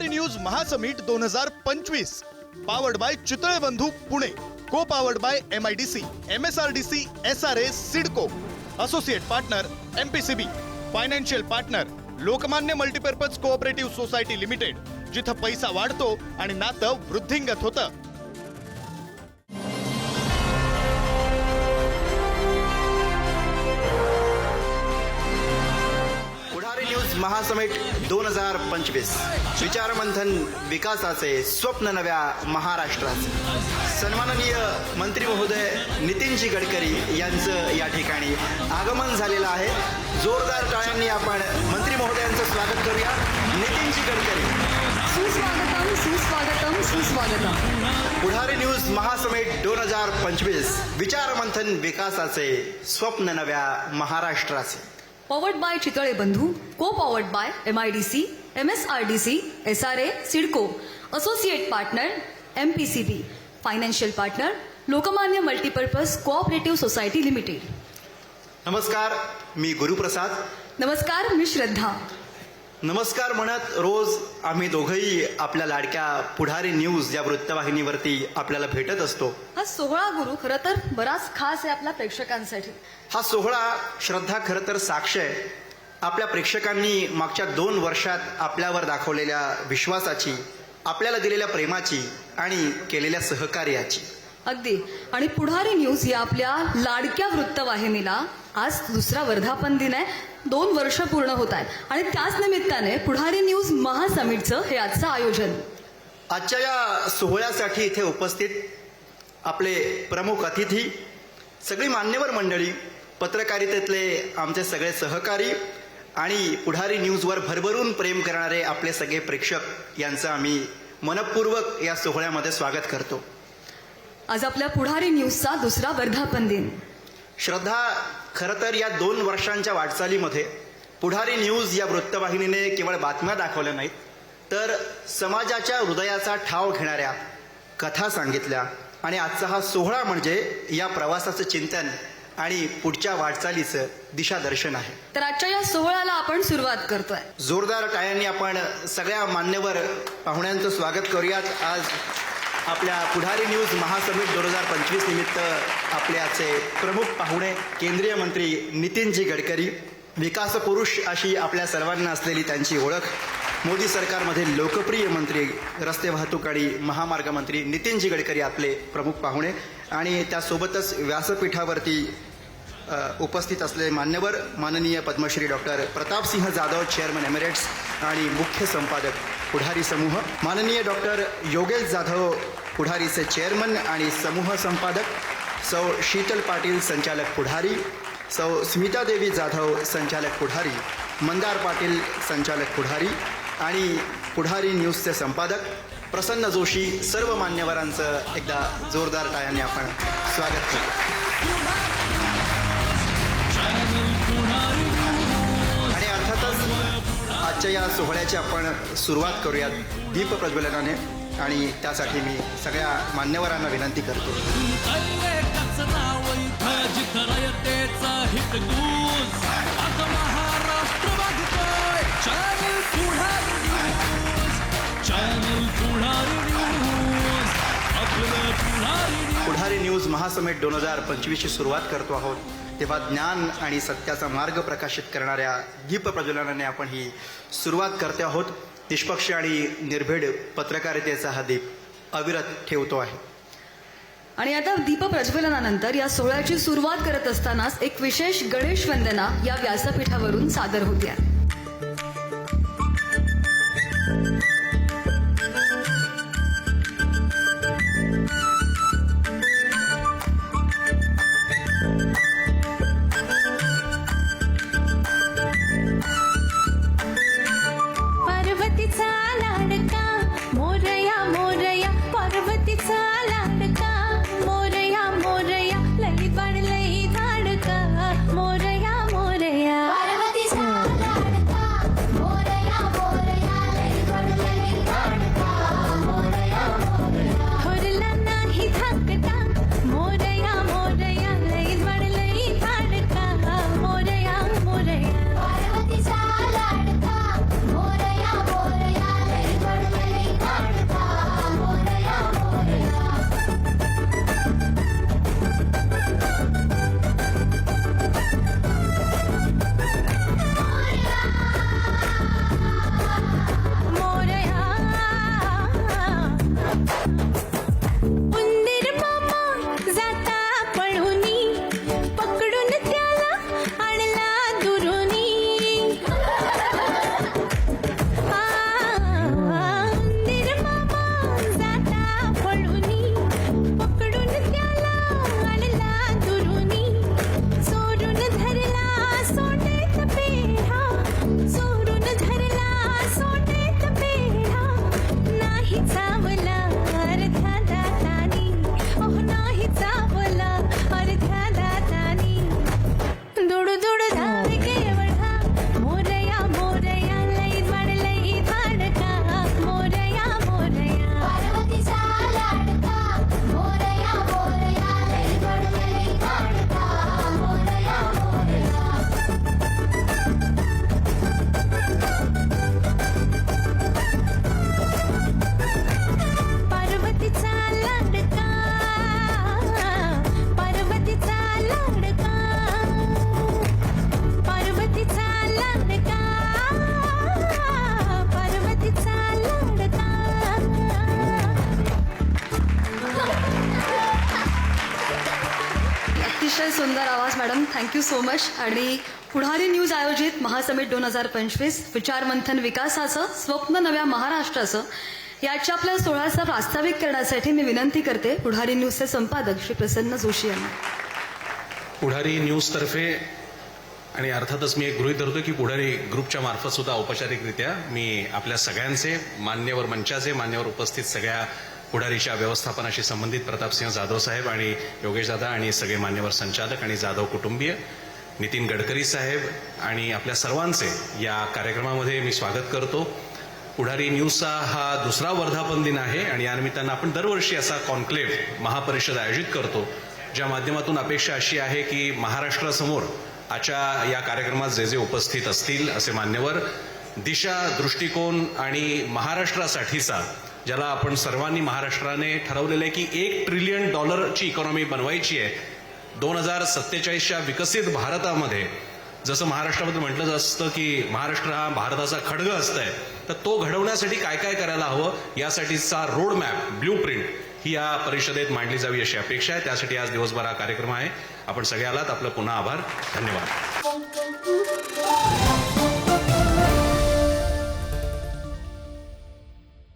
पुढारी news महासमीट दोन हजार पंचवीस. Powered by Chitale Bandhu Pune. Co powered by M I D C M S R D C S R A CIDCO associate partner M P C B financial partner Lokmanya multipurpose cooperative society limited जिथं पैसा वाढतो आणि नातं वृद्धिंगत होतं. महासमिट दोन हजार पंचवीस. विचारमंथन विकासाचे स्वप्न नव्या महाराष्ट्राचे. सन्माननीय मंत्री महोदय नितीनजी गडकरी यांचं या ठिकाणी आगमन झालेलं आहे. जोरदार टाळ्यांनी आपण मंत्री महोदयांचं स्वागत करूया. नितीनजी गडकरी. सुस्वागतम सुस्वागतम सुस्वागतम. पुढारी न्यूज महासमिट दोन हजार पंचवीस. विचारमंथन विकासाचे स्वप्न नव्या महाराष्ट्राचे. Powered by Chitale Bandhu co powered by M I D C M S R D C S R A CIDCO associate partner M P C B financial partner Lokmanya multipurpose cooperative society limited नमस्कार मी गुरुप्रसाद. नमस्कार मी श्रद्धा. नमस्कार म्हणत रोज आम्ही दोघंही आपल्या लाडक्या पुढारी news या वृत्तवाहिनीवरती आपल्याला भेटत असतो. हा सोहळा गुरु खरं तर बराच खास आहे आपल्या प्रेक्षकांसाठी. हा सोहळा श्रद्धा खरं तर साक्ष आहे. आपल्या प्रेक्षकांनी मागच्या दोन वर्षात आपल्यावर दाखवलेल्या विश्वासाची आपल्याला दिलेल्या प्रेमाची आणि केलेल्या सहकार्याची. अगदी. आणि पुढारी न्यूज या आपल्या लाडक्या वृत्तवाहिनीला आज दुसरा वर्धापन दिन आहे. दोन वर्ष पूर्ण होत आहे आणि त्याच निमित्ताने पुढारी न्यूज महासमिटचं हे आजचं आयोजन. आजच्या या सोहळ्यासाठी इथे उपस्थित आपले प्रमुख अतिथी सगळी मान्यवर मंडळी पत्रकारितेतले आमचे सगळे सहकारी आणि पुढारी न्यूजवर भरभरून प्रेम करणारे आपले सगळे प्रेक्षक यांचं आम्ही मनपूर्वक या सोहळ्यामध्ये स्वागत करतो. आज आपल्या पुढारी न्यूजचा दुसरा वर्धापन दिन. श्रद्धा खरं तर या दोन वर्षांच्या वाटचालीमध्ये पुढारी न्यूज या वृत्तवाहिनीने केवळ बातम्या दाखवल्या नाहीत तर समाजाच्या हृदयाचा ठाव घेणाऱ्या कथा सांगितल्या आणि आजचा हा सोहळा म्हणजे या प्रवासाचं चिंतन आणि पुढच्या वाटचालीचं दिशादर्शन आहे. तर आजच्या या सोहळ्याला आपण सुरुवात करतोय. जोरदार टाळ्यांनी आपण सगळ्या मान्यवर पाहुण्यांचं स्वागत करूयात. आज आपल्या पुढारी न्यूज महासमिट दोन हजार पंचवीस निमित्त आपल्याचे प्रमुख पाहुणे केंद्रीय मंत्री नितीनजी गडकरी विकास पुरुष अशी आपल्या सर्वांना असलेली त्यांची ओळख मोदी सरकारमध्ये लोकप्रिय मंत्री रस्ते वाहतूक आणि महामार्ग मंत्री नितीनजी गडकरी आपले प्रमुख पाहुणे आणि त्यासोबतच व्यासपीठावरती उपस्थित असलेले मान्यवर माननीय Padmashri doctor Pratapsinh Jadhav chairman emeritus आणि मुख्य संपादक पुढारी समूह. माननीय डॉक्टर योगेश जाधव पुढारीचे चेअरमन आणि समूह संपादक सौ शीतल पाटील संचालक पुढारी सौ स्मिता देवी जाधव संचालक पुढारी मंदार पाटील संचालक पुढारी आणि पुढारी न्यूजचे संपादक प्रसन्न जोशी सर्व मान्यवरांचं एकदा जोरदार टाळ्याने आपण स्वागत करतो. आजच्या या सोहळ्याची आपण सुरुवात करूयात दीप प्रज्वलनाने आणि त्यासाठी मी सगळ्या मान्यवरांना विनंती करतो. पुढारी न्यूज महासमिट दोन हजार पंचवीसची सुरुवात करतो आहोत. तेव्हा ज्ञान आणि सत्याचा मार्ग प्रकाशित करणाऱ्या दीप प्रज्वलनाने आपण ही सुरुवात करते आहोत. निष्पक्ष आणि निर्भीड पत्रकारितेचा हा दीप अविरत ठेवतो आहे. आणि आता दीप प्रज्वलनानंतर या सोहळ्याची सुरुवात करत असतानाच एक विशेष गणेश वंदना या व्यासपीठावरून सादर होते. आहे सुंदर आवाज मॅडम. थँक्यू सो मच आणि पुढारी न्यूज आयोजित महासमिट दोन हजार पंचवीस विचार मंथन विकासाचं स्वप्न नव्या महाराष्ट्राचं याच्या आपल्या सोहळ्याचा प्रास्ताविक करण्यासाठी मी विनंती करते. पुढारी न्यूजचे संपादक श्री प्रसन्न जोशी यांना. पुढारी न्यूजतर्फे आणि अर्थातच मी एक गृहीत धरतो की पुढारी ग्रुपच्या मार्फत सुद्धा औपचारिकरित्या मी आपल्या सगळ्यांचे मान्यवर मंचाचे मान्यवर उपस्थित सगळ्या पुढारीच्या व्यवस्थापनाशी संबंधित प्रतापसिंह जाधव साहेब आणि योगेश दादा आणि सगळे मान्यवर संचालक आणि जाधव कुटुंबीय नितीन गडकरी साहेब आणि आपल्या सर्वांचे या कार्यक्रमामध्ये मी स्वागत करतो. पुढारी न्यूजचा हा दुसरा वर्धापन दिन आहे आणि या निमित्तानं आपण दरवर्षी असा कॉन्क्लेव्ह महापरिषद आयोजित करतो ज्या माध्यमातून अपेक्षा अशी आहे की महाराष्ट्रासमोर आजच्या या कार्यक्रमात जे जे उपस्थित असतील असे मान्यवर दिशा दृष्टिकोन आणि महाराष्ट्रासाठीचा ज्याला आपण सर्वांनी महाराष्ट्राने ठरवलेलं आहे की एक ट्रिलियन डॉलरची इकॉनॉमी बनवायची आहे दोन हजार सत्तेचाळीसच्या विकसित भारतामध्ये जसं महाराष्ट्रामध्ये म्हटलं असतं की महाराष्ट्र हा भारताचा खडग आहे तर तो घडवण्यासाठी काय काय करायला हवं यासाठीचा रोडमॅप ब्ल्यू प्रिंट ही या परिषदेत मांडली जावी अशी अपेक्षा आहे. त्यासाठी आज दिवसभर हा कार्यक्रम आहे. आपण सगळे आलात आपलं पुन्हा आभार. धन्यवाद.